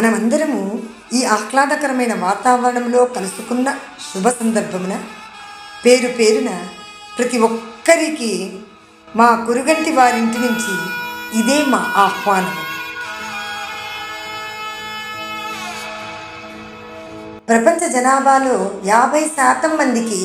మనమందరము ఈ ఆహ్లాదకరమైన వాతావరణంలో కలుసుకున్న శుభ సందర్భమున పేరు పేరున ప్రతి ఒక్కరికి మా కురుగంటి వారింటి నుంచి ఇదే మా ఆహ్వానం. ప్రపంచ జనాభాలో యాభై శాతం మందికి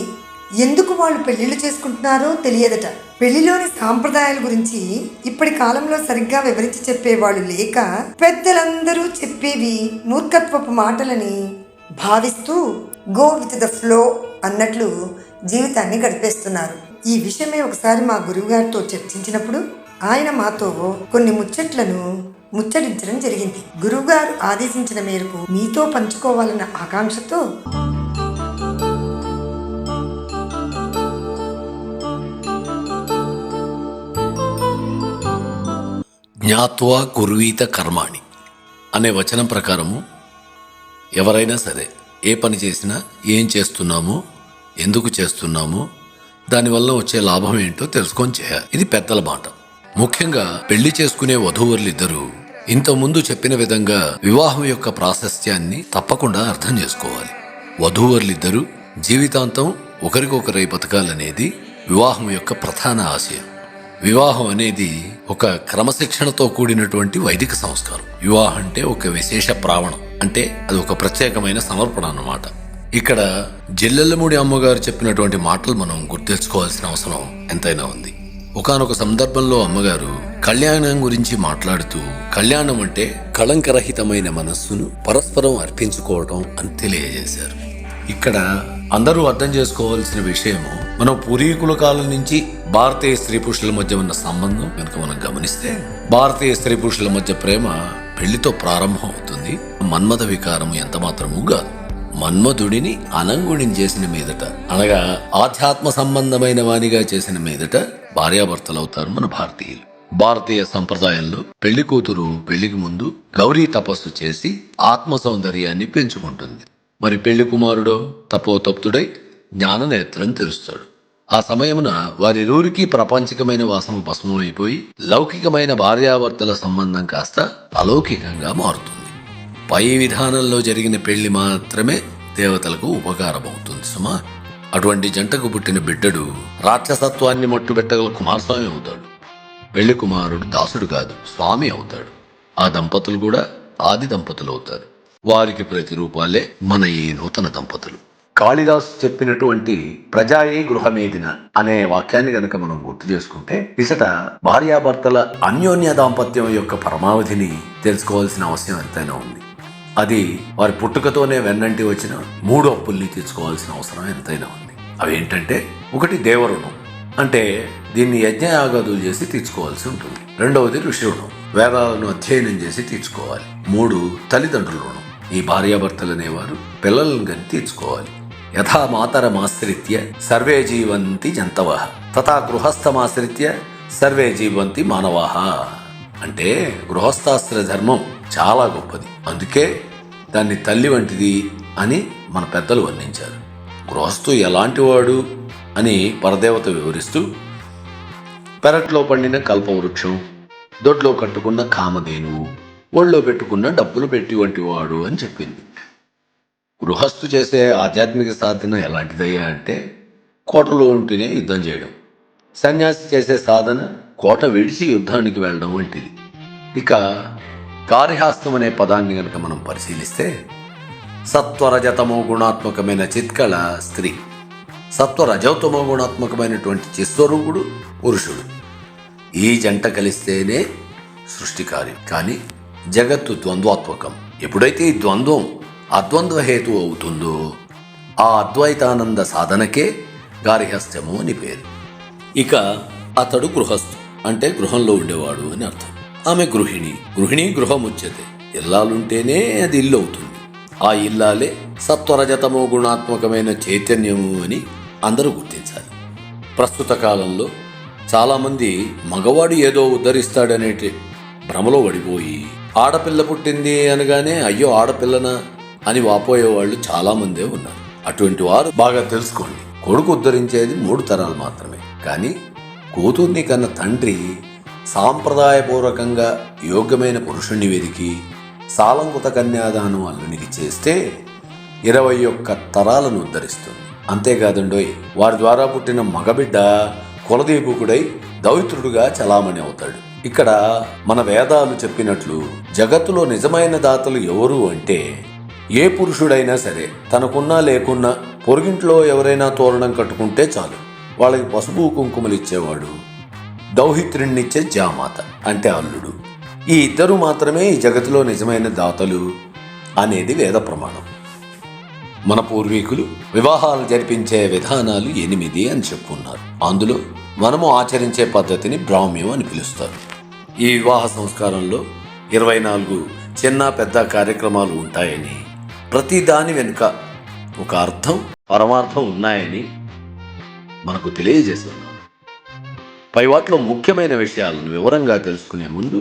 ఎందుకు వాళ్ళు పెళ్ళిళ్ళు చేసుకుంటున్నారో తెలియదట. పెళ్ళిలోని సాంప్రదాయాల గురించి ఇప్పటి కాలంలో సరిగ్గా వివరించి చెప్పేవాళ్ళు లేక పెద్దలందరూ చెప్పేవి మూర్ఖత్వపు మాటలని భావిస్తూ గో విత్ ద ఫ్లో అన్నట్లు జీవితాన్ని గడిపేస్తున్నారు. ఈ విషయమే ఒకసారి మా గురువుగారితో చర్చించినప్పుడు ఆయన మాతో కొన్ని ముచ్చట్లను ముచ్చటించడం జరిగింది. గురువుగారు ఆదేశించిన మేరకు మీతో పంచుకోవాలన్న ఆకాంక్షతో జ్ఞాత్వా కుర్వీత కర్మాణి అనే వచనం ప్రకారము ఎవరైనా సరే ఏ పని చేసినా ఏం చేస్తున్నామో ఎందుకు చేస్తున్నామో దానివల్ల వచ్చే లాభం ఏంటో తెలుసుకొని చేయాలి. ఇది పెద్దల మాట. ముఖ్యంగా పెళ్ళి చేసుకునే వధూవరులిద్దరూ ఇంతకుముందు చెప్పిన విధంగా వివాహం యొక్క ప్రాశస్త్యాన్ని తప్పకుండా అర్థం చేసుకోవాలి. వధూవరులిద్దరూ జీవితాంతం ఒకరికొకరై బతకాలనేది వివాహం యొక్క ప్రధాన ఆశయం. వివాహం అనేది ఒక క్రమశిక్షణతో కూడినటువంటి వైదిక సంస్కారం. వివాహం అంటే ఒక విశేష ప్రావణం. అంటే అది ఒక ప్రత్యేకమైన సమర్పణ అన్నమాట. ఇక్కడ జల్లెల్లమూడి అమ్మగారు చెప్పినటువంటి మాటలు మనం గుర్తించుకోవాల్సిన అవసరం ఎంతైనా ఉంది. ఒకానొక సందర్భంలో అమ్మగారు కళ్యాణం గురించి మాట్లాడుతూ కళ్యాణం అంటే కళంకరహితమైన మనస్సును పరస్పరం అర్పించుకోవటం అని తెలియజేశారు. ఇక్కడ అందరూ అర్థం చేసుకోవాల్సిన విషయము మనం పూర్వీకుల కాలం నుంచి భారతీయ స్త్రీ పురుషుల మధ్య ఉన్న సంబంధం కనుక మనం గమనిస్తే భారతీయ స్త్రీ పురుషుల మధ్య ప్రేమ పెళ్ళితో ప్రారంభం అవుతుంది. మన్మథ వికారం ఎంత మాత్రము కాదు. మన్మధుడిని అనంగుడిని చేసిన మీదట అనగా ఆధ్యాత్మ సంబంధమైన వానిగా చేసిన మీదట భార్యాభర్తలు అవుతారు మన భారతీయులు. భారతీయ సంప్రదాయంలో పెళ్ళి కూతురు పెళ్ళికి ముందు గౌరీ తపస్సు చేసి ఆత్మ సౌందర్యాన్ని పెంచుకుంటుంది. మరి పెళ్ళి కుమారుడో తపోతప్తుడై జ్ఞాననేత్రం తెరుస్తాడు. ఆ సమయమున వారిరువురికి ప్రపంచికమైన వాసన భస్మమైపోయి లౌకికమైన భార్యాభర్తల సంబంధం కాస్త అలౌకికంగా మారుతుంది. పై విధానంలో జరిగిన పెళ్ళి మాత్రమే దేవతలకు ఉపకారమవుతుంది సుమా. అటువంటి జంటకు పుట్టిన బిడ్డడు రాక్షసత్వాన్ని మట్టుబెట్టగల కుమారస్వామి అవుతాడు. పెళ్ళి కుమారుడు దాసుడు కాదు స్వామి అవుతాడు. ఆ దంపతులు కూడా ఆది దంపతులు అవుతారు. వారికి ప్రతిరూపాలే మన ఈ నూతన దంపతులు. కాళిదాస్ చెప్పినటువంటి ప్రజాయే గృహమేదిన అనే వాక్యాన్ని గనక మనం గుర్తు చేసుకుంటే ఇసట భార్యాభర్తల అన్యోన్య దాంపత్యం యొక్క పరమావధిని తెలుసుకోవాల్సిన అవసరం ఎంతైనా ఉంది. అది వారి పుట్టుకతోనే వెన్నంటి వచ్చిన మూడు అప్పుల్ని తీర్చుకోవాల్సిన అవసరం ఎంతైనా ఉంది. అవేంటంటే ఒకటి దేవరుణం. అంటే దీన్ని యజ్ఞయాగాదులు చేసి తీర్చుకోవాల్సి ఉంటుంది. రెండవది ఋషి రుణం. వేదాలను అధ్యయనం చేసి తీర్చుకోవాలి. మూడు తల్లిదండ్రుల రుణం. ఈ భార్యాభర్తలు అనేవారు పిల్లలను కానీ తీర్చుకోవాలి. యథా మాతరమాశ్రిత్య సర్వే జీవంతి జంతవ. తథా గృహస్థమాశ్రిత్య సర్వే జీవంతి మానవాహ అంటే గృహస్థాస్త్ర ధర్మం చాలా గొప్పది. అందుకే దాన్ని తల్లి వంటిది అని మన పెద్దలు వర్ణించారు. గృహస్థు ఎలాంటివాడు అని పరదేవత వివరిస్తూ పెరట్లో పండిన కల్పవృక్షం దొడ్లో కట్టుకున్న కామధేనువు ఒళ్ళో పెట్టుకున్న డబ్బులు పెట్టి వంటి వాడు అని చెప్పింది. గృహస్థు చేసే ఆధ్యాత్మిక సాధన ఎలాంటిదయ్యా అంటే కోటలో ఉంటూనే యుద్ధం చేయడం. సన్యాసి చేసే సాధన కోట విడిచి యుద్ధానికి వెళ్ళడం వంటిది. ఇక కార్యహాస్తం అనే పదాన్ని కనుక మనం పరిశీలిస్తే సత్వరజతమో గుణాత్మకమైన చిత్కళ స్త్రీ సత్వరజోతమో గుణాత్మకమైనటువంటి చిస్వరూపుడు పురుషుడు. ఈ జంట కలిస్తేనే సృష్టి కార్యం కానీ జగత్తు ద్వంద్వాత్మకం. ఎప్పుడైతే ఈ ద్వంద్వం అద్వంద్వ హేతు అవుతుందో ఆ అద్వైతానంద సాధనకే గారిహస్త్యము అని పేరు. ఇక అతడు గృహస్థు అంటే గృహంలో ఉండేవాడు అని అర్థం. ఆమె గృహిణి గృహిణి గృహముచ్యతే ఇల్లాలుంటేనే అది ఇల్లు అవుతుంది ఆ ఇల్లాలే సత్వరజతమో గుణాత్మకమైన చైతన్యము అని అందరూ గుర్తించాలి. ప్రస్తుత కాలంలో చాలామంది మగవాడు ఏదో ఉద్ధరిస్తాడనేటి భ్రమలో పడిపోయి ఆడపిల్ల పుట్టింది అనగానే అయ్యో ఆడపిల్లనా? అని వాపోయే వాళ్ళు చాలామందే ఉన్నారు. అటువంటి వారు బాగా తెలుసుకోండి. కొడుకు ఉద్ధరించేది మూడు తరాలు మాత్రమే. కానీ కూతుర్ని కన్న తండ్రి సాంప్రదాయపూర్వకంగా యోగ్యమైన పురుషుణ్ణి వెదికి సాలంకుత కన్యాదానం అల్లునికి చేస్తే ఇరవై ఒక్క తరాలను ఉద్ధరిస్తుంది. అంతేకాదండోయ్ వారి ద్వారా పుట్టిన మగబిడ్డ కులదీపుకుడై దౌత్రుడుగా చలామణి అవుతాడు. ఇక్కడ మన వేదాలు చెప్పినట్లు జగత్తులో నిజమైన దాతలు ఎవరు అంటే ఏ పురుషుడైనా సరే తనకున్నా లేకున్నా పొరుగింట్లో ఎవరైనా తోరణం కట్టుకుంటే చాలు. వాళ్ళకి పసుపు కుంకుమలు ఇచ్చేవాడు దౌహిత్రుణ్ణిచ్చే జామాత అంటే అల్లుడు. ఈ ఇద్దరు మాత్రమే ఈ జగతిలో నిజమైన దాతలు అనేది వేద ప్రమాణం. మన పూర్వీకులు వివాహాలు జరిపించే విధానాలు ఎనిమిది అని చెప్పుకున్నారు అందులో మనము ఆచరించే పద్ధతిని బ్రాహ్మ్యం అని పిలుస్తారు. ఈ వివాహ సంస్కారంలో ఇరవై నాలుగు చిన్న పెద్ద కార్యక్రమాలు ఉంటాయని ప్రతి దాని వెనుక ఒక అర్థం పరమార్థం ఉన్నాయని మనకు తెలియజేస్తున్నారు. పై వాటిలో ముఖ్యమైన విషయాలను వివరంగా తెలుసుకునే ముందు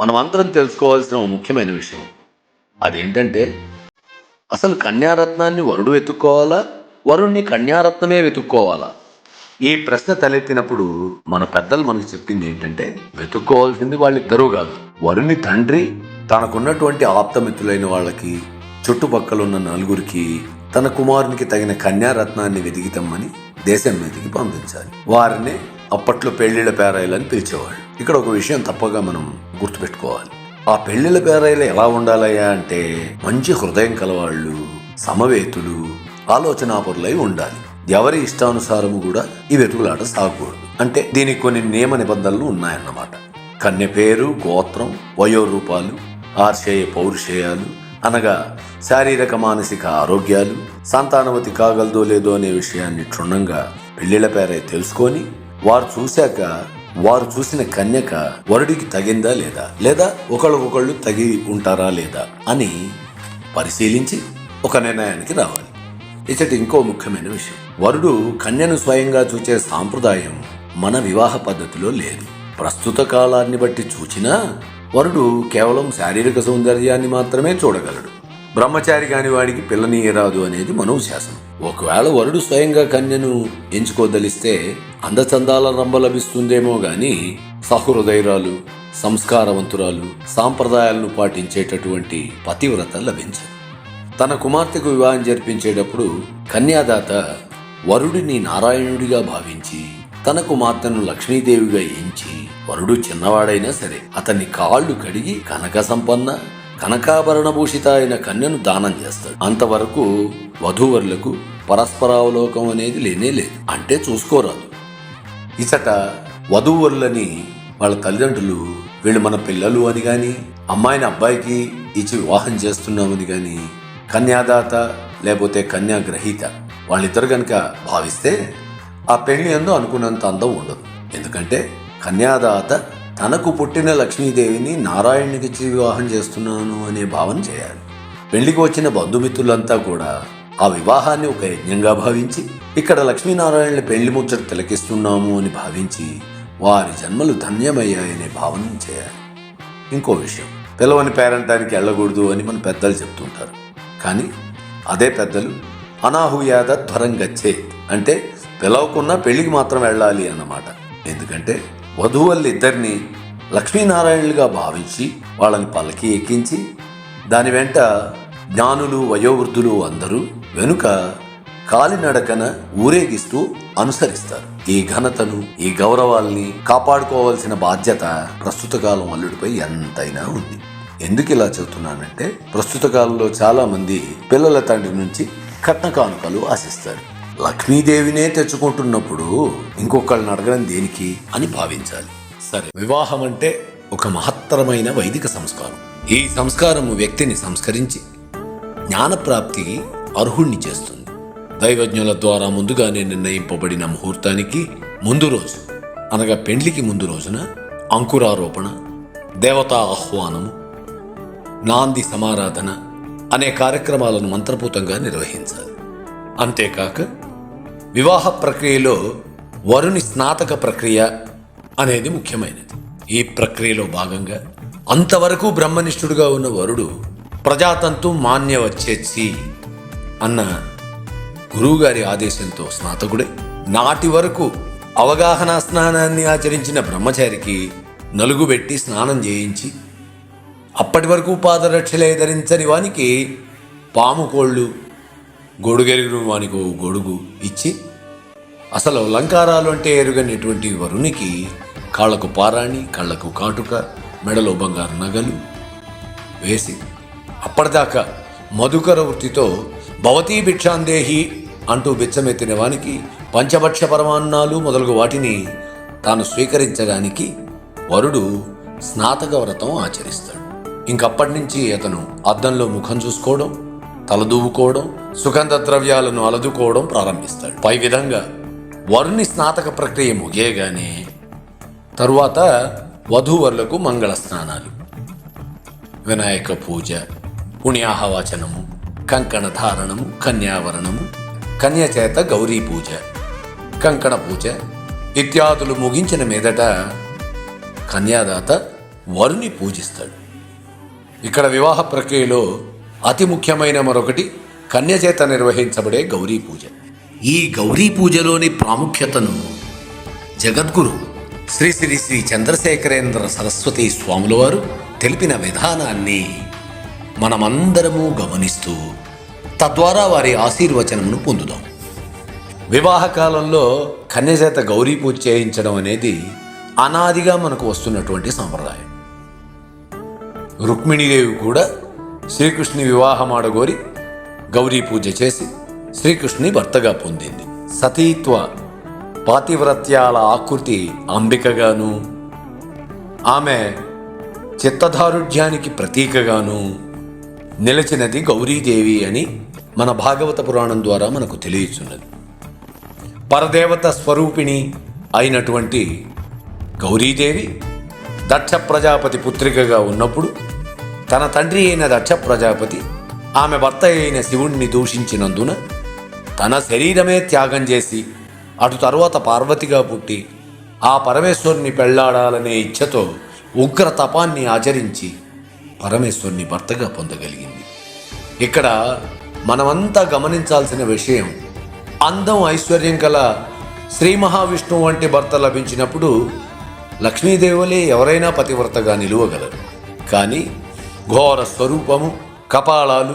మనం అందరం తెలుసుకోవాల్సిన ముఖ్యమైన విషయం. అదేంటంటే అసలు కన్యారత్నాన్ని వరుడు వెతుక్కోవాలా? వరుణ్ణి కన్యారత్నమే వెతుక్కోవాలా? ఈ ప్రశ్న తలెత్తినప్పుడు మన పెద్దలు మనకు చెప్పింది ఏంటంటే వెతుక్కోవాల్సింది వాళ్ళిద్దరూ కాదు. వరుణ్ణి తండ్రి తనకున్నటువంటి ఆప్తమిత్రులైన వాళ్ళకి చుట్టుపక్కల ఉన్న నలుగురికి తన కుమారునికి తగిన కన్యారత్నాన్ని వెతికితమ్మని దేశం మీదకి పంపించాలి. వారిని అప్పట్లో పెళ్ళిళ్ళ పేరాయిలని పిలిచేవాళ్ళు. ఇక్కడ ఒక విషయం తప్పగా మనం గుర్తుపెట్టుకోవాలి. ఆ పెళ్ళిళ్ళ పేరైలు ఎలా ఉండాలయ్యా అంటే మంచి హృదయం కలవాళ్ళు సమవేతులు ఆలోచనాపరులై ఉండాలి. ఎవరి ఇష్టానుసారము కూడా ఈ వెతుకులాట సాగకూడదు. అంటే దీనికి కొన్ని నియమ నిబంధనలు ఉన్నాయన్నమాట. కన్య పేరు గోత్రం వయోరూపాలు ఆర్షేయ పౌరుషేయాలు అనగా శారీరక మానసిక ఆరోగ్యాలు సంతానవతి కాగలదో లేదో అనే విషయాన్ని క్షుణ్ణంగా పెళ్ళిళ్ళ పేరై తెలుసుకొని వారు చూశాక వారు చూసిన కన్యక వరుడికి తగిందా లేదా? లేదా ఒకళ్ళకొకళ్ళు తగి ఉంటారా లేదా అని పరిశీలించి ఒక నిర్ణయానికి రావాలి. ఇచ్చటి ఇంకో ముఖ్యమైన విషయం. వరుడు కన్యను స్వయంగా చూచే సాంప్రదాయం మన వివాహ పద్ధతిలో లేదు. ప్రస్తుత కాలాన్ని బట్టి చూచినా వరుడు కేవలం శారీరక సౌందర్యాన్ని మాత్రమే చూడగలడు. బ్రహ్మచారి కాని వాడికి పిల్లనీయరాదు అనేది మనోశాసనం. ఒకవేళ వరుడు స్వయంగా కన్యను ఎంచుకోదలిస్తే అందచందాల రంభ లభిస్తుందేమో గాని సహృదయరాలు సంస్కారవంతురాలు సాంప్రదాయాలను పాటించేటటువంటి పతివ్రత లభించదు. తన కుమార్తెకు వివాహం జరిపించేటప్పుడు కన్యాదాత వరుడిని నారాయణుడిగా భావించి తన కుమార్తెను లక్ష్మీదేవిగా ఎంచి వరుడు చిన్నవాడైనా సరే అతని కాళ్ళు కడిగి కనక సంపన్న కనకాభరణభూషిత అయిన కన్యను దానం చేస్తాడు. అంతవరకు వధూవరులకు పరస్పరావలోకం అనేది లేనే లేదు. అంటే చూసుకోరాదు. ఇసట వధూవరులని వాళ్ళ తల్లిదండ్రులు వీళ్ళు మన పిల్లలు అని కానీ అమ్మాయిని అబ్బాయికి ఇచ్చి వివాహం చేస్తున్నామని కానీ కన్యాదాత లేకపోతే కన్యాగ్రహీత వాళ్ళిద్దరు కనుక భావిస్తే ఆ పెళ్ళి ఎందు అనుకున్నంత అందం ఉండదు. ఎందుకంటే కన్యాదాత తనకు పుట్టిన లక్ష్మీదేవిని నారాయణునికి ఇచ్చి వివాహం చేస్తున్నాను అనే భావన చేయాలి. పెళ్ళికి వచ్చిన బంధుమిత్రులంతా కూడా ఆ వివాహాన్ని ఒక యజ్ఞంగా భావించి ఇక్కడ లక్ష్మీనారాయణుల పెళ్ళి ముచ్చట తిలకిస్తున్నాము అని భావించి వారి జన్మలు ధన్యమయ్యాయనే భావన చేయాలి. ఇంకో విషయం పిలవని పేరంటానికి వెళ్ళకూడదు అని మన పెద్దలు చెప్తుంటారు. కానీ అదే పెద్దలు అనాహుయాద ధ్వరం గచ్చే అంటే పిలవకున్నా పెళ్ళికి మాత్రం వెళ్ళాలి అన్నమాట. ఎందుకంటే వధువులిద్దరిని లక్ష్మీనారాయణులుగా భావించి వాళ్ళని పల్లకి ఎక్కించి దాని వెంట జ్ఞానులు వయోవృద్ధులు అందరూ వెనుక కాలినడకన ఊరేగిస్తూ అనుసరిస్తారు. ఈ ఘనతను ఈ గౌరవాల్ని కాపాడుకోవాల్సిన బాధ్యత ప్రస్తుత కాలం అల్లుడిపై ఎంతైనా ఉంది. ఎందుకు ఇలా చెబుతున్నానంటే ప్రస్తుత కాలంలో చాలామంది పిల్లల తండ్రి నుంచి కట్న కానుకలు ఆశిస్తారు. లక్ష్మీదేవినే తెచ్చుకుంటున్నప్పుడు ఇంకొకళ్ళని అడగడం దేనికి అని భావించాలి. సరే వివాహం అంటే ఒక మహత్తరమైన వైదిక సంస్కారం. ఈ సంస్కారం వ్యక్తిని సంస్కరించి జ్ఞానప్రాప్తికి అర్హుణ్ణి చేస్తుంది. దైవజ్ఞుల ద్వారా ముందుగానే నిర్ణయింపబడిన ముహూర్తానికి ముందు రోజు అనగా పెండ్లికి ముందు రోజున అంకురారోపణ దేవతా ఆహ్వానము నాంది సమారాధన అనే కార్యక్రమాలను మంత్రపూతంగా నిర్వహించాలి. అంతేకాక వివాహ ప్రక్రియలో వరుని స్నాతక ప్రక్రియ అనేది ముఖ్యమైనది. ఈ ప్రక్రియలో భాగంగా అంతవరకు బ్రహ్మనిష్ఠుడుగా ఉన్న వరుడు ప్రజాతంతు మాన్య వచ్చేసి అన్న గురువుగారి ఆదేశంతో స్నాతకుడే నాటి వరకు అవగాహన స్నానాన్ని ఆచరించిన బ్రహ్మచారికి నలుగు పెట్టి స్నానం చేయించి అప్పటి వరకు పాదరక్షలే ధరించని వానికి పాము కోళ్ళు గొడుగెరుగు వానికి ఓ గొడుగు ఇచ్చి అసలు అలంకారాలు అంటే ఎరుగనటువంటి వరునికి కాళ్ళకు పారాణి కళ్ళకు కాటుక మెడలో బంగారు నగలు వేసి అప్పటిదాకా మధుకర వృత్తితో భవతీ భిక్షాందేహి అంటూ బిచ్చమెత్తిన వానికి పంచభక్ష పరమాన్నాలు మొదలగు వాటిని తాను స్వీకరించడానికి వరుడు స్నాతక వ్రతం ఆచరిస్తాడు. ఇంకప్పటి నుంచి అతను అద్దంలో ముఖం చూసుకోవడం తలదూవుకోవడం సుగంధ ద్రవ్యాలను అలదుకోవడం ప్రారంభిస్తాడు. పై విధంగా వరుణి స్నాతక ప్రక్రియ ముగియగానే తరువాత వధూవరులకు మంగళ స్నానాలు వినాయక పూజ పుణ్యాహవాచనము కంకణ ధారణము కన్యావరణము కన్య చేత గౌరీ పూజ కంకణ పూజ ఇత్యాదులు ముగించిన మీదట కన్యాదాత వరుని పూజిస్తాడు. ఇక్కడ వివాహ ప్రక్రియలో అతి ముఖ్యమైన మరొకటి కన్య చేత నిర్వహించబడే గౌరీ పూజ. ఈ గౌరీ పూజలోని ప్రాముఖ్యతను జగద్గురు శ్రీ శ్రీ శ్రీ చంద్రశేఖరేంద్ర సరస్వతి స్వాముల వారు తెలిపిన విధానాన్ని మనమందరము గమనిస్తూ తద్వారా వారి ఆశీర్వచనమును పొందుదాం. వివాహ కాలంలో కన్యచేత గౌరీ పూజ చేయించడం అనేది అనాదిగా మనకు వస్తున్నటువంటి సంప్రదాయం. రుక్మిణీదేవి కూడా శ్రీకృష్ణుని వివాహమాడగోరి గౌరీ పూజ చేసి శ్రీకృష్ణుని భర్తగా పొందింది. సతీత్వ పాతివ్రత్యాల ఆకృతి అంబికగాను ఆమె చిత్తదారుఢ్యానికి ప్రతీకగాను నిలిచినది గౌరీదేవి అని మన భాగవత పురాణం ద్వారా మనకు తెలియచున్నది. పరదేవత స్వరూపిణి అయినటువంటి గౌరీదేవి దక్ష ప్రజాపతి పుత్రికగా ఉన్నప్పుడు తన తండ్రి అయిన దక్ష ప్రజాపతి ఆమె భర్త అయిన శివుణ్ణి దూషించినందున తన శరీరమే త్యాగం చేసి అటు తరువాత పార్వతిగా పుట్టి ఆ పరమేశ్వరుని పెళ్ళాడాలనే ఇచ్ఛతో ఉగ్ర తపాన్ని ఆచరించి పరమేశ్వరుని భర్తగా పొందగలిగింది. ఇక్కడ మనమంతా గమనించాల్సిన విషయం అందం ఐశ్వర్యం గల శ్రీ మహావిష్ణువు వంటి భర్త లభించినప్పుడు లక్ష్మీదేవులే ఎవరైనా పతివ్రతగా నిలువగలరు. కానీ ఘోర స్వరూపము కపాలాలు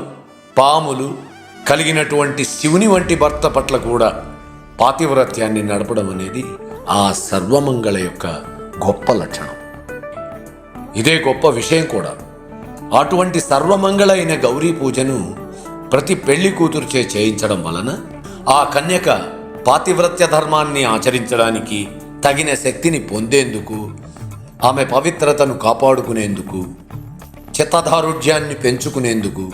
పాములు కలిగినటువంటి శివుని వంటి భర్త పట్ల కూడా పాతివ్రత్యాన్ని నడపడం అనేది ఆ సర్వమంగళ యొక్క గొప్ప లక్షణం. ఇదే గొప్ప విషయం కూడా. అటువంటి సర్వమంగళ అయిన గౌరీ పూజను ప్రతి పెళ్ళి కూతురుచే చేయించడం వలన ఆ కన్యక పాతివ్రత్య ధర్మాన్ని ఆచరించడానికి తగిన శక్తిని పొందేందుకు ఆమె పవిత్రతను కాపాడుకునేందుకు చిత్తదారుఢ్యాన్ని పెంచుకునేందుకు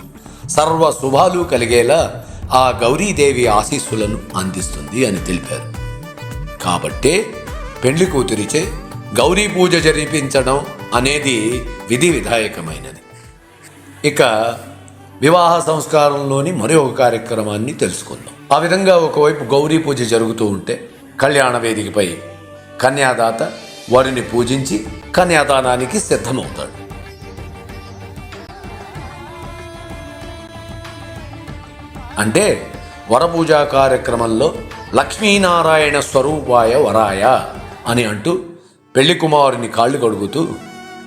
సర్వ శుభాలు కలిగేలా ఆ గౌరీదేవి ఆశీస్సులను అందిస్తుంది అని తెలిపారు. కాబట్టే పెళ్ళి కూతురిచే గౌరీ పూజ జరిపించడం అనేది విధి విధాయకమైనది. ఇక వివాహ సంస్కారంలోని మరి ఒక కార్యక్రమాన్ని తెలుసుకుందాం. ఆ విధంగా ఒకవైపు గౌరీ పూజ జరుగుతూ ఉంటే కళ్యాణ వేదికపై కన్యాదాత వారిని పూజించి కన్యాదానానికి సిద్ధమవుతాడు. అంటే వరపూజా కార్యక్రమంలో లక్ష్మీనారాయణ స్వరూపాయ వరాయ అని అంటూ పెళ్ళి కుమారుని కాళ్ళు కడుగుతూ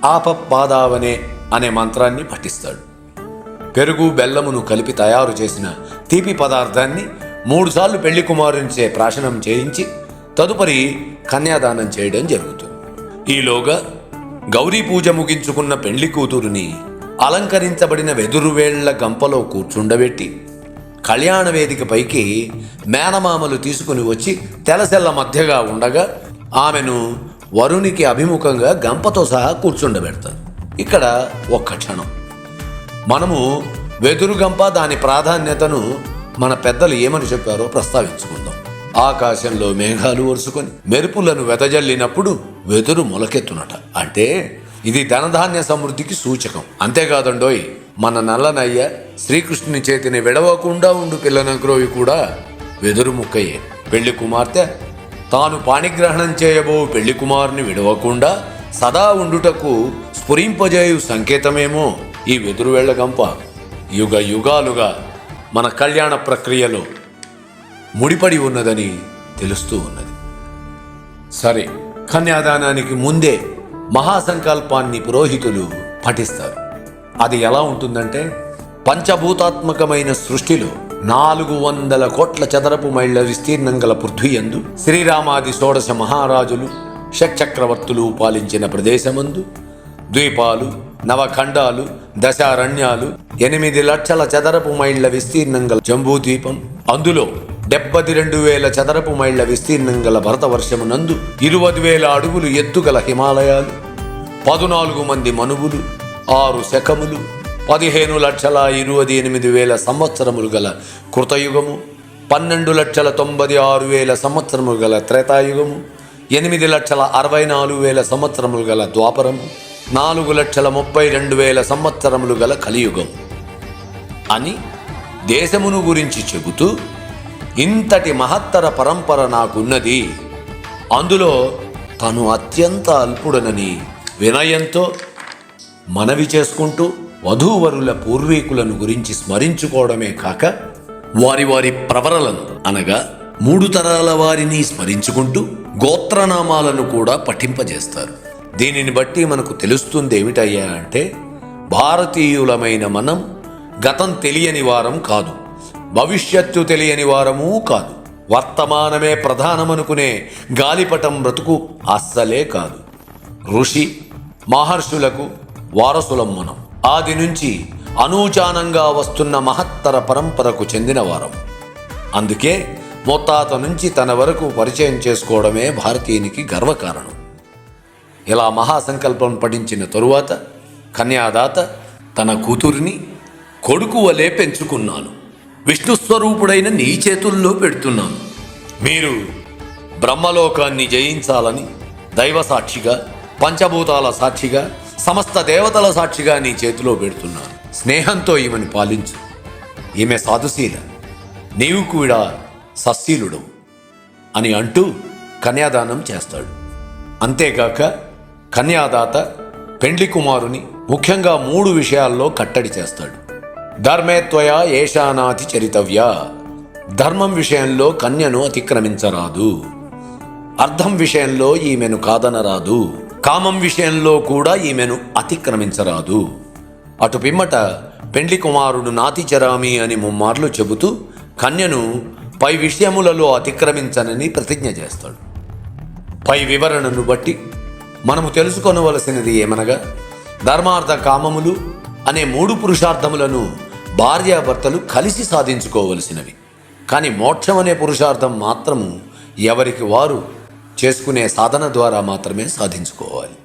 ఆపపాదావనే అనే మంత్రాన్ని పఠిస్తాడు. పెరుగు బెల్లమును కలిపి తయారు చేసిన తీపి పదార్థాన్ని మూడుసార్లు పెళ్ళి కుమారునిచే ప్రాశనం చేయించి తదుపరి కన్యాదానం చేయడం జరుగుతుంది. ఈలోగా గౌరీ పూజ ముగించుకున్న పెళ్ళి కూతురుని అలంకరించబడిన వెదురువేళ్ళ గంపలో కూర్చుండబెట్టి కళ్యాణ వేదిక పైకి మేనమామలు తీసుకుని వచ్చి తెలసెల్ల మధ్యగా ఉండగా ఆమెను వరునికి అభిముఖంగా గంపతో సహా కూర్చుండబెడతారు. ఇక్కడ ఒక్క క్షణం. మనము వెదురు గంప దాని ప్రాధాన్యతను మన పెద్దలు ఏమని చెప్పారో ప్రస్తావించుకుందాం. ఆకాశంలో మేఘాలు వరుసుకొని మెరుపులను వెదజల్లినప్పుడు వెదురు మొలకెత్తునట. అంటే ఇది ధనధాన్య సమృద్ధికి సూచకం. అంతేకాదండోయ్ మన నల్లనయ్య శ్రీకృష్ణుని చేతిని విడవకుండా ఉండు పిల్లనగ్రోవి కూడా వెదురు ముక్కయ్యే పెళ్ళి కుమార్తె తాను పాణిగ్రహణం చేయబో పెళ్ళి కుమారుని విడవకుండా సదా ఉండుటకు స్ఫురింపజేయు సంకేతమేమో ఈ వెదురువేళ్ళ గంప యుగ యుగాలుగా మన కళ్యాణ ప్రక్రియలో ముడిపడి ఉన్నదని తెలుస్తూ ఉన్నది. సరే కన్యాదానానికి ముందే మహాసంకల్పాన్ని పురోహితులు పఠిస్తారు. అది ఎలా ఉంటుందంటే పంచభూతాత్మకమైన సృష్టిలో నాలుగు వందల కోట్ల చదరపు మైళ్ళ విస్తీర్ణం గల పృథ్వీయందు శ్రీరామాది షోడశ మహారాజులు షట్చక్రవర్తులు పాలించిన ప్రదేశమందు ద్వీపాలు నవఖండాలు దశారణ్యాలు ఎనిమిది లక్షల చదరపు మైళ్ళ విస్తీర్ణం గల జంబూద్వీపం అందులో డెబ్బది రెండు వేల చదరపు మైళ్ళ విస్తీర్ణం గల భరతవర్షమునందు ఇరవై వేల అడుగులు ఎత్తుగల హిమాలయాలు పదునాలుగు మంది మనువులు ఆరు శకములు పదిహేను లక్షల ఇరవై ఎనిమిది వేల సంవత్సరములు గల కృతయుగము పన్నెండు లక్షల తొంభై ఆరు వేల సంవత్సరములు గల త్రేతాయుగము ఎనిమిది లక్షల అరవై నాలుగు వేల సంవత్సరములు గల ద్వాపరము నాలుగు లక్షల ముప్పై రెండు వేల సంవత్సరములు గల కలియుగం అని దేశమును గురించి చెబుతూ ఇంతటి మహత్తర పరంపర నాకున్నది. అందులో తను అత్యంత అల్పుడనని వినయంతో మనవి చేసుకుంటూ వధూవరుల పూర్వీకులను గురించి స్మరించుకోవడమే కాక వారి వారి ప్రవరలను అనగా మూడు తరాల వారిని స్మరించుకుంటూ గోత్రనామాలను కూడా పఠింపజేస్తారు. దీనిని బట్టి మనకు తెలుస్తుంది ఏమిటయ్యా అంటే భారతీయులమైన మనం గతం తెలియని వారం కాదు. భవిష్యత్తు తెలియని వారమూ కాదు. వర్తమానమే ప్రధానమనుకునే గాలిపటం బ్రతుకు అస్సలే కాదు. ఋషి మహర్షులకు వారసులం మనం. ఆది నుంచి అనూచానంగా వస్తున్న మహత్తర పరంపరకు చెందిన వారం. అందుకే మొత్తాత నుంచి తన వరకు పరిచయం చేసుకోవడమే భారతీయునికి గర్వకారణం. ఇలా మహాసంకల్పం పఠించిన తరువాత కన్యాదాత తన కూతురిని కొడుకు వలె పెంచుకున్నాను. విష్ణు స్వరూపుడైన నీ చేతుల్లో పెడుతున్నాను. మీరు బ్రహ్మలోకాన్ని జయించాలని దైవ సాక్షిగా పంచభూతాల సాక్షిగా సమస్త దేవతల సాక్షిగా నీ చేతిలో పెడుతున్నాను. స్నేహంతో ఈమెను పాలించు. ఈమె సాధుశీల. నీవు కూడా సశీలుడు అని అంటూ కన్యాదానం చేస్తాడు. అంతేగాక కన్యాదాత పెండ్లి కుమారుని ముఖ్యంగా మూడు విషయాల్లో కట్టడి చేస్తాడు. ధర్మేత్వయ ఏషానాతి చరితవ్య. ధర్మం విషయంలో కన్యను అతిక్రమించరాదు. అర్థం విషయంలో ఈమెను కాదనరాదు. కామం విషయంలో కూడా ఈమెను అతిక్రమించరాదు. అటు పిమ్మట పెండ్లి కుమారుడు నాతిచరామి అని ముమ్మార్లు చెబుతూ కన్యను పై విషయములలో అతిక్రమించనని ప్రతిజ్ఞ చేస్తాడు. పై వివరణను బట్టి మనము తెలుసుకొనవలసినది ఏమనగా ధర్మార్థ కామములు అనే మూడు పురుషార్థములను భార్యాభర్తలు కలిసి సాధించుకోవలసినవి. కానీ మోక్షం అనే పురుషార్థం మాత్రము ఎవరికి వారు చేసుకునే సాధన ద్వారా మాత్రమే సాధించుకోవాలి.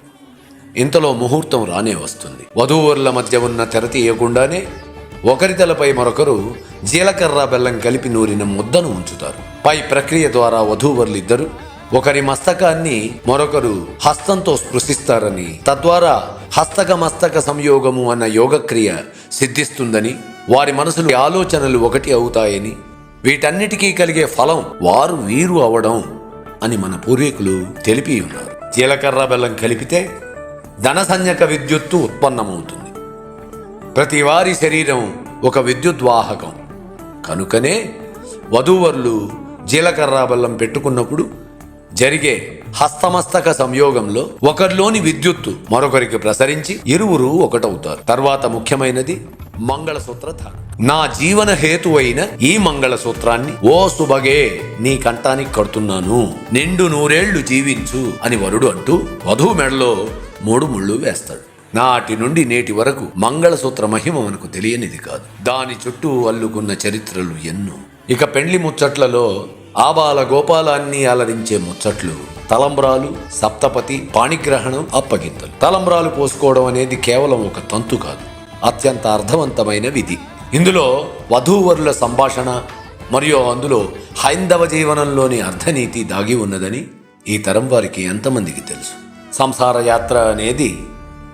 ఇంతలో ముహూర్తం రానే వస్తుంది. వధూవరుల మధ్య ఉన్న తెర తీయకుండానే ఒకరి తలపై మరొకరు జీలకర్ర బెల్లం కలిపి నూరిన ముద్దను ఉంచుతారు. పై ప్రక్రియ ద్వారా వధూవరులిద్దరూ ఒకరి మస్తకాన్ని మరొకరు హస్తంతో స్పృశిస్తారని తద్వారా హస్తక మస్తక సంయోగము అన్న యోగక్రియ సిద్ధిస్తుందని వారి మనసులు ఆలోచనలు ఒకటి అవుతాయని వీటన్నిటికీ కలిగే ఫలం వారు వీరు అవడం అని మన పూర్వీకులు తెలిపి ఉన్నారు. జీలకర్ర బెల్లం కలిపితే ధనసంజక విద్యుత్తు ఉత్పన్నమవుతుంది. ప్రతి వారి శరీరం ఒక విద్యుత్ వాహకం కనుకనే వధూవరులు జీలకర్ర బెల్లం పెట్టుకున్నప్పుడు జరిగే హస్తమస్తక సంయోగంలో ఒకరిలోని విద్యుత్తు మరొకరికి ప్రసరించి ఇరువురు ఒకటవుతారు. తర్వాత ముఖ్యమైనది మంగళసూత్ర ధారణ నా జీవన హేతువైన ఈ మంగళసూత్రాన్ని ఓ సుభగే నీ కంఠానికి కడుతున్నాను. నిండు నూరేళ్ళు జీవించు అని వరుడు అంటూ వధువు మెడలో మూడు ముళ్ళు వేస్తాడు. నాటి నుండి నేటి వరకు మంగళసూత్ర మహిమ మనకు తెలియనిది కాదు. దాని చుట్టూ అల్లుకున్న చరిత్రలు ఎన్నో. ఇక పెండ్లి ముచ్చట్లలో ఆబాల గోపాలాన్ని అలరించే ముచ్చట్లు తలంబ్రాలు సప్తపతి పాణిగ్రహణం అప్పగింతలు. తలంబ్రాలు పోసుకోవడం అనేది కేవలం ఒక తంతు కాదు. అత్యంత అర్థవంతమైన విధి. ఇందులో వధూవరుల సంభాషణ మరియు అందులో హైందవ జీవనంలోని అర్థనీతి దాగి ఉన్నదని ఈ తరం వారికి ఎంతమందికి తెలుసు? సంసార యాత్ర అనేది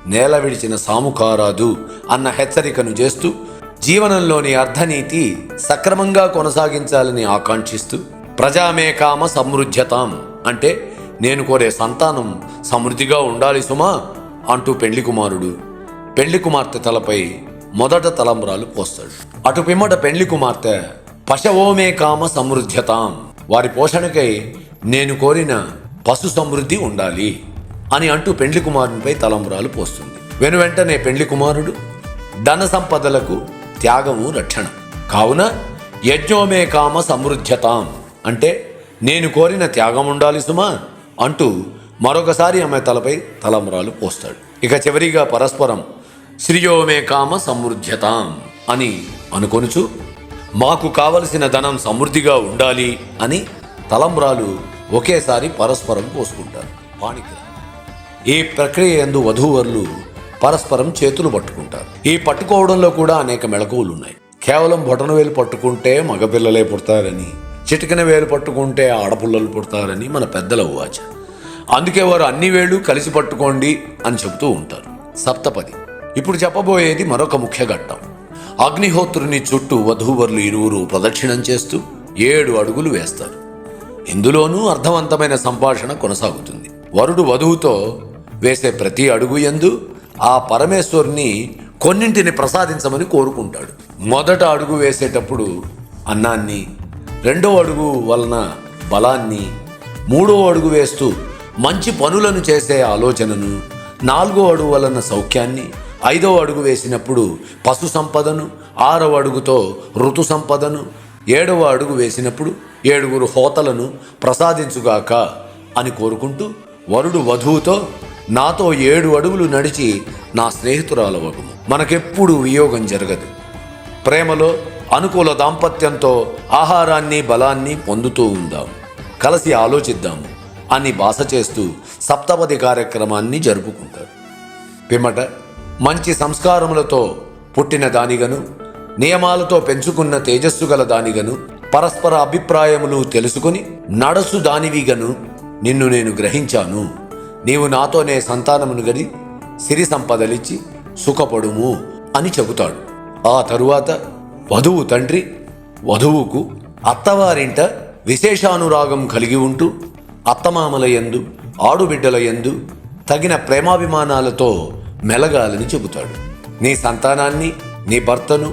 నేల విడిచిన సాముకారాదు అన్న హెచ్చరికను చేస్తూ జీవనంలోని అర్ధనీతి సక్రమంగా కొనసాగించాలని ఆకాంక్షిస్తూ ప్రజామే కామ సమృద్ధ్యతాం అంటే నేను కోరే సంతానం సమృద్ధిగా ఉండాలి సుమా అంటూ పెళ్ళి కుమారుడు పెళ్ళి కుమార్తె తలపై మొదట తలంబ్రాలు పోస్తాడు. అటు పిమ్మట పెళ్ళి కుమార్తె పశవోమే కామ సమృద్ధ్యతాం. వారి పోషణకై నేను కోరిన పశు సమృద్ధి ఉండాలి అని అంటూ పెండ్లి కుమారునిపై తలంబరాలు పోస్తుంది. వెను వెంటనే పెండ్లి కుమారుడు ధన సంపదలకు త్యాగము రక్షణ. కావున యజ్ఞోమే కామ సమృద్ధ్యతాం అంటే నేను కోరిన త్యాగం ఉండాలి సుమా అంటూ మరొకసారి ఆమె తలపై తలంబరాలు పోస్తాడు. ఇక చివరిగా పరస్పరం శ్రీయోమే కామ సమృద్ధ్యతాం అని అనుకొనుచు మాకు కావలసిన ధనం సమృద్ధిగా ఉండాలి అని తలంబ్రాలు ఒకేసారి పరస్పరం పోసుకుంటారు. పాణిగ్రహం ఈ ప్రక్రియ ఎందు వధూవరులు పరస్పరం చేతులు పట్టుకుంటారు. ఈ పట్టుకోవడంలో కూడా అనేక మెళకువలు ఉన్నాయి కేవలం బొటన వేలు పట్టుకుంటే మగపిల్లలే పుడతారని చిటికన వేలు పట్టుకుంటే ఆడపిల్లలు పుడతారని మన పెద్దల ఉవాచ అందుకే వారు అన్ని వేళ్ళు కలిసి పట్టుకోండి అని చెబుతూ ఉంటారు. సప్తపది. ఇప్పుడు చెప్పబోయేది మరొక ముఖ్య ఘట్టం. అగ్నిహోత్రుని చుట్టూ వధూవరులు ఇరువురు ప్రదక్షిణం చేస్తూ ఏడు అడుగులు వేస్తారు. ఇందులోనూ అర్థవంతమైన సంభాషణ కొనసాగుతుంది. వరుడు వధువుతో వేసే ప్రతి అడుగు ఎందు ఆ పరమేశ్వరుని కొన్నింటిని ప్రసాదించమని కోరుకుంటాడు. మొదట అడుగు వేసేటప్పుడు అన్నాన్ని రెండో అడుగు వలన బలాన్ని మూడో అడుగు వేస్తూ మంచి పనులను చేసే ఆలోచనను నాలుగో అడుగు వలన సౌఖ్యాన్ని ఐదవ అడుగు వేసినప్పుడు పశు సంపదను ఆరవ అడుగుతో ఋతు సంపదను ఏడవ అడుగు వేసినప్పుడు ఏడుగురు హోతలను ప్రసాదించుగాక అని కోరుకుంటూ వరుడు వధువుతో నాతో ఏడు అడుగులు నడిచి నా స్నేహితురాలవగము మనకెప్పుడు వియోగం జరగదు. ప్రేమలో అనుకూల దాంపత్యంతో ఆహారాన్ని బలాన్ని పొందుతూ ఉందాం. కలిసి ఆలోచిద్దాము అని బాస చేస్తూ సప్తపది కార్యక్రమాన్ని జరుపుకుంటారు. పిమ్మట మంచి సంస్కారములతో పుట్టిన దానిగను నియమాలతో పెంచుకున్న తేజస్సు గల దానిగను పరస్పర అభిప్రాయములు తెలుసుకుని నడసు దానివిగను నిన్ను నేను గ్రహించాను. నీవు నాతోనే సంతానమును గది సిరి సంపదలిచ్చి సుఖపడుము అని చెబుతాడు. ఆ తరువాత వధువు తండ్రి వధువుకు అత్తవారింట విశేషానురాగం కలిగి ఉంటూ అత్తమామల యందు ఆడుబిడ్డల యందు తగిన ప్రేమాభిమానాలతో మెలగాలని చెబుతాడు. నీ సంతానాన్ని నీ భర్తను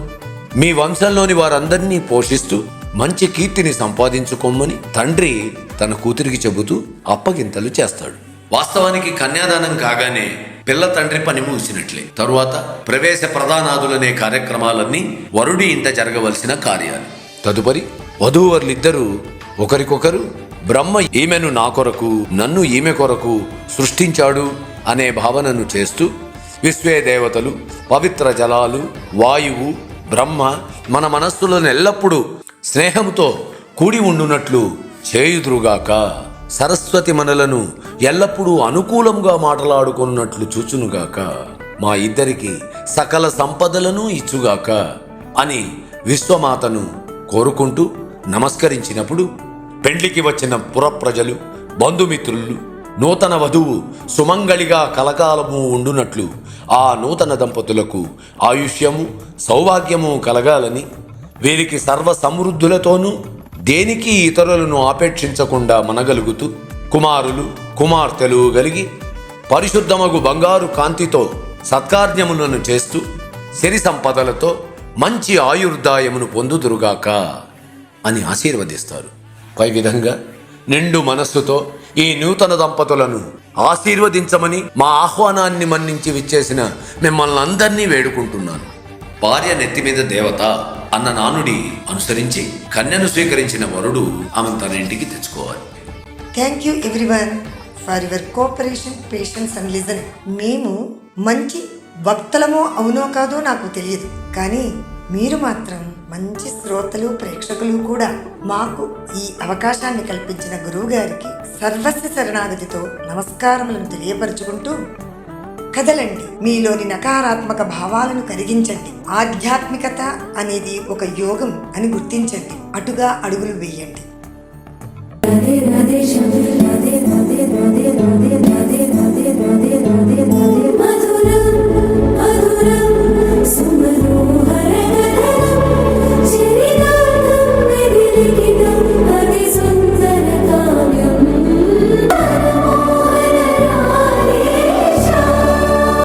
మీ వంశంలోని వారందరినీ పోషిస్తూ మంచి కీర్తిని సంపాదించుకోమని తండ్రి తన కూతురికి చెబుతూ అప్పగింతలు చేస్తాడు. వాస్తవానికి కన్యాదానం కాగానే పిల్ల తండ్రి పని ముగిసినట్లే. తరువాత ప్రవేశ ప్రధానాదులనే కార్యక్రమాలన్నీ వరుడి ఇంత జరగవలసిన కార్యాలు. తదుపరి వధూవరులిద్దరూ ఒకరికొకరు బ్రహ్మ ఈమెను నా కొరకు నన్ను ఈమె కొరకు సృష్టించాడు అనే భావనను చేస్తూ విశ్వే దేవతలు పవిత్ర జలాలు వాయువు బ్రహ్మ మన మనస్సులను ఎల్లప్పుడూ స్నేహంతో కూడి ఉండునట్లు చేయుదురుగాక. సరస్వతి మనలను ఎల్లప్పుడూ అనుకూలంగా మాట్లాడుకున్నట్లు చూచునుగాక. మా ఇద్దరికి సకల సంపదలను ఇచ్చుగాక అని విశ్వమాతను కోరుకుంటూ నమస్కరించినప్పుడు పెండ్లికి వచ్చిన పురప్రజలు బంధుమిత్రులు నూతన వధువు సుమంగళిగా కలకాలము ఉండునట్లు ఆ నూతన దంపతులకు ఆయుష్యము సౌభాగ్యము కలగాలని వీరికి సర్వ సమృద్ధులతోనూ దేనికి ఇతరులను ఆపేక్షించకుండా మనగలుగుతూ కుమారులు కుమార్తెలు కలిగి పరిశుద్ధమగు బంగారు కాంతితో సత్కార్యములను చేస్తూ సిరి సంపదలతో మంచి ఆయుర్దాయమును పొందుదురుగాక అని ఆశీర్వదిస్తారు. పై విధంగా నిండు మనస్సుతో ఈ నూతన దంపతులను ఆశీర్వదించమని మా ఆహ్వానాన్ని మన్నించి విచ్చేసిన మిమ్మల్ని అందరినీ వేడుకుంటున్నాను. భార్య నెత్తి మీద దేవత అన్న నానుడి అనుసరించి కన్యను స్వీకరించిన వరుడు ఆమె తన ఇంటికి తెచ్చుకోవాలి. Thank you everyone for your cooperation patience and listen మేము మంచి వక్తలమో అవునో కాదో నాకు తెలియదు. కానీ మీరు మాత్రం మంచి శ్రోతలు ప్రేక్షకులు కూడా మాకు ఈ అవకాశాన్ని కల్పించిన గురువు గారికి సర్వస్వ శరణాగతితో నమస్కారములను తెలియపరుచుకుంటూ కదలండి మీలోని నకారాత్మక భావాలను కరిగించండి ఆధ్యాత్మికత అనేది ఒక యోగం అని గుర్తించండి అటుగా అడుగులు వేయండి Radhe Radhe Shyam Radhe Radhe Radhe Radhe Radhe Radhe Radhe Radhe